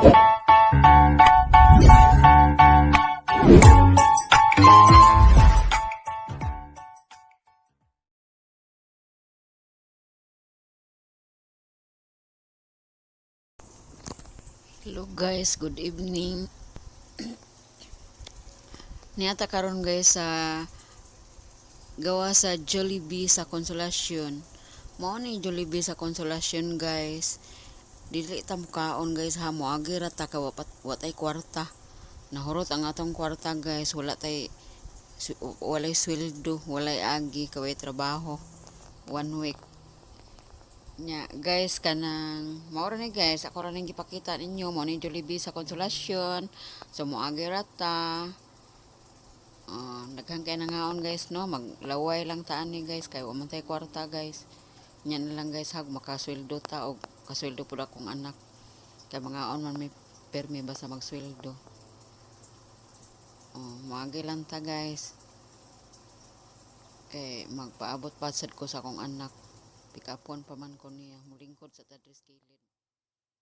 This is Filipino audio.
Hello guys, good evening. Niata karon guys sa gawa sa Jollibee sa Consolation. Mao ni Jollibee sa Consolation guys. Dili ta mukaon guys ha. Mo agi ra ta ka watay kwarta. Nahurot ang atong kwarta guys, wala tay walay sweldo, walay agi kaway trabaho. One week. Nya guys kanang mao ni guys ako ra ning gipakita ninyo. Mo ni Jollibee sa Consolacion so mo agi ra ta. Uh, daghang kay nangaon guys no? Maglaway lang taan ni guys kay wa man tay kwarta guys nya na lang guys hag makasweldo ta og kasweldo pud akong anak. Kay mangaon man may permi basta magsweldo? Oh moagi lang ta guys. Kay magpaabot pa sad ko sa akong anak. Pikapon pa man ko niya. Mulingkod sa tadris kilid